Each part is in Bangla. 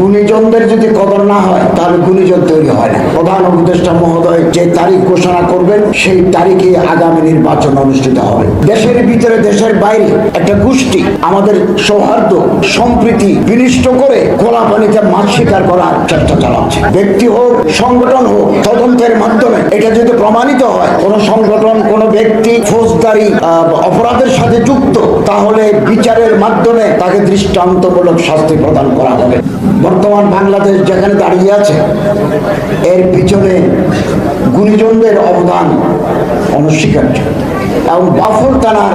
গুণীজনদের যদি কদর না হয়, তাহলে গুণীজন তৈরি হয় না। প্রধান উপদেষ্টা মহোদয় যে তারিখ ঘোষণা করবেন, সেই তারিখে আগামী নির্বাচন অনুষ্ঠিত হবে। দেশের ভিতরে, দেশের বাইরে একটা গোষ্ঠী আমাদের সৌহার্দ্য, সম্প্রীতি বিনিষ্ট করে খোলা পানিতে মাছ শিকার করার চেষ্টা চালাচ্ছে। ব্যক্তি হোক, সংগঠন হোক, তদন্তের মাধ্যমে এটা যদি প্রমাণিত হয়, কোন সংগঠন, কোন ব্যক্তি ফৌজদারি অপরাধের সাথে যুক্ত, তাহলে বিচারের মাধ্যমে তাকে দৃষ্টান্তমূলক শাস্তি প্রদান করা হবে। বর্তমান বাংলাদেশ যেখানে দাঁড়িয়ে আছে, এর পিছনে গুণীজনদের অবদান অনস্বীকার্য। এবং বাফর থানার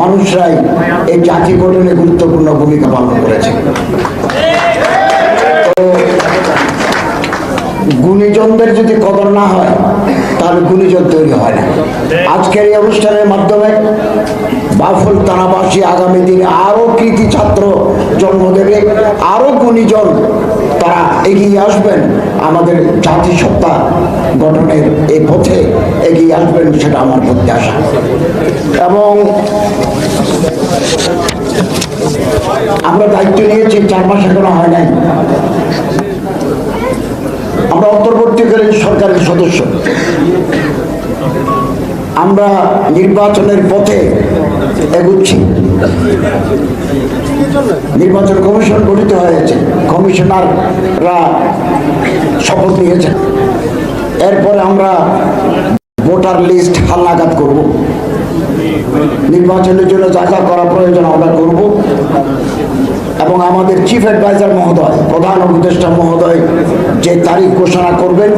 মানুষরাই এই জাতি গঠনে গুরুত্বপূর্ণ ভূমিকা পালন করেছে। গুণীজনদের যদি কদর না হয়, তাহলে গুণীজন তৈরি হয় না। আজকের এই অনুষ্ঠানের মাধ্যমে বাফুল তানাবাসী আগামী দিনে আরও কৃতি ছাত্র জন্ম দেবে, আরও গুণীজন তারা এগিয়ে আসবেন। আমাদের জাতিসত্তা গঠনের এই পথে এগিয়ে আসবেন সেটা আমার প্রত্যাশা। এবং আমরা দায়িত্ব নিয়েছি, চার মাস এখনও হয় নাই। আমরা অন্তর্বর্তীকালীন সরকারের সদস্য। আমরা নির্বাচনের পথে এগুচ্ছি। নির্বাচন কমিশন গঠিত হয়েছে। কমিশনাররা শপথ নিয়েছেন এরপরে আমরা ভোটার লিস্ট হালনাগাদ করব। নির্বাচনের জন্য যা যা করা প্রয়োজন আমরা করব। আমাদের চিফ অ্যাডভাইজার মহোদয়, প্রধান উপদেষ্টা মহোদয় যে তারিখ ঘোষণা করবেন,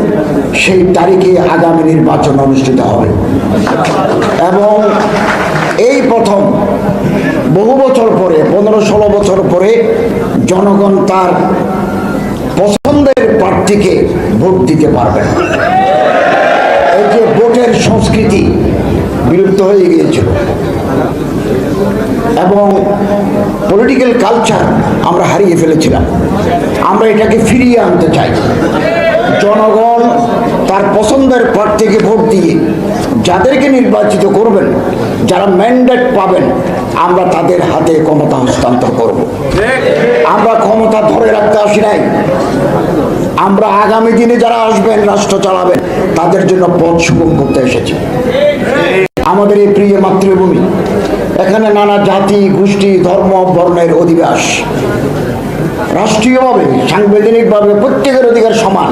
সেই তারিখে আগামী নির্বাচন অনুষ্ঠিত হবে। এবং এই প্রথম বহু বছর পরে, পনেরো ষোলো বছর পরে জনগণ তার পছন্দের প্রার্থীকে ভোট দিতে পারবেন এই যে ভোটের সংস্কৃতি বিলুপ্ত হয়ে গিয়েছিল। এবং পলিটিক্যাল কালচার আমরা হারিয়ে ফেলেছিলাম। আমরা এটাকে ফিরিয়ে আনতে চাই। জনগণ তার পছন্দের প্রার্থীকে ভোট দিয়ে যাদেরকে নির্বাচিত করবেন, যারা ম্যান্ডেট পাবেন, আমরা তাদের হাতে ক্ষমতা হস্তান্তর করব। আমরা ক্ষমতা ধরে রাখতে আসি নাই। আমরা আগামী দিনে যারা আসবেন, রাষ্ট্র চালাবেন, তাদের জন্য পথ সুগম করতে এসেছি। আমাদের এই প্রিয় মাতৃভূমি এখানে নানা জাতি, গোষ্ঠী, ধর্ম, বর্ণের অধিবাস। রাষ্ট্রীয়ভাবে, সাংবিধানিকভাবে প্রত্যেকের অধিকার সমান।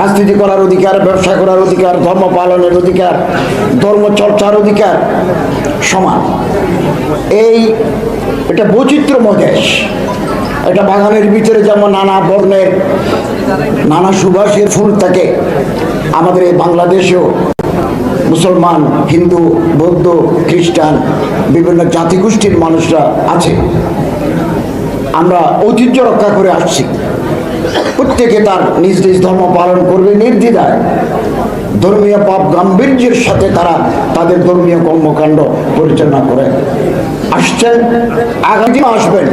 রাজনীতি করার অধিকার, ব্যবসা করার অধিকার, ধর্ম পালনের অধিকার, ধর্ম চর্চার অধিকার সমান। এই এটা বৈচিত্র্যময় দেশ। এটা বাগানের ভিতরে যেমন নানা বর্ণের, নানা সুবাসের ফুল থাকে, আমাদের এই বাংলাদেশেও মুসলমান, হিন্দু, বৌদ্ধ, খ্রিস্টান, বিভিন্ন জাতিগোষ্ঠীর মানুষরা আছে। আমরা ঐতিহ্য রক্ষা করে আসছি। প্রত্যেকে তার নিজ নিজ ধর্ম পালন করবে নির্দ্বিধায়। ধর্মীয় পাপ গাম্ভীর্যের সাথে তারা তাদের ধর্মীয় কর্মকাণ্ড পরিচালনা করে। আসছেন, আগামী আসবেন।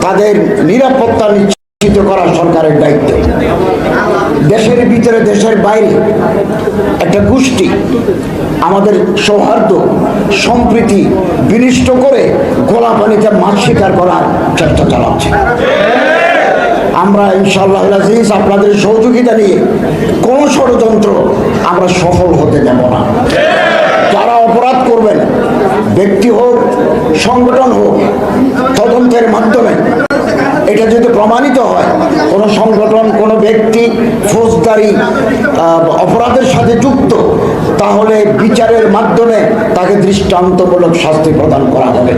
তাদের নিরাপত্তা নিশ্চিত করা সরকারের দায়িত্ব। দেশের ভিতরে, দেশের বাইরে একটা গোষ্ঠী আমাদের সৌহার্দ্য, সম্প্রীতি বিনিষ্ট করে গোলা পানিতে মাছ শিকার করার চেষ্টা চালাচ্ছে। আমরা ইনশাল্লাহ আজিজ আপনাদের সহযোগিতা নিয়ে কোনো ষড়যন্ত্র আমরা সফল হতে দেব না। যারা অপরাধ করবেন, ব্যক্তি হোক, সংগঠন হোক, তদন্তের মাধ্যমে এটা যদি প্রমাণিত হয়, কোনো সংগঠন, কোনো ব্যক্তি ফৌজদারি অপরাধের সাথে যুক্ত তাহলে বিচারের মাধ্যমে তাকে দৃষ্টান্তমূলক শাস্তি প্রদান করা হবে।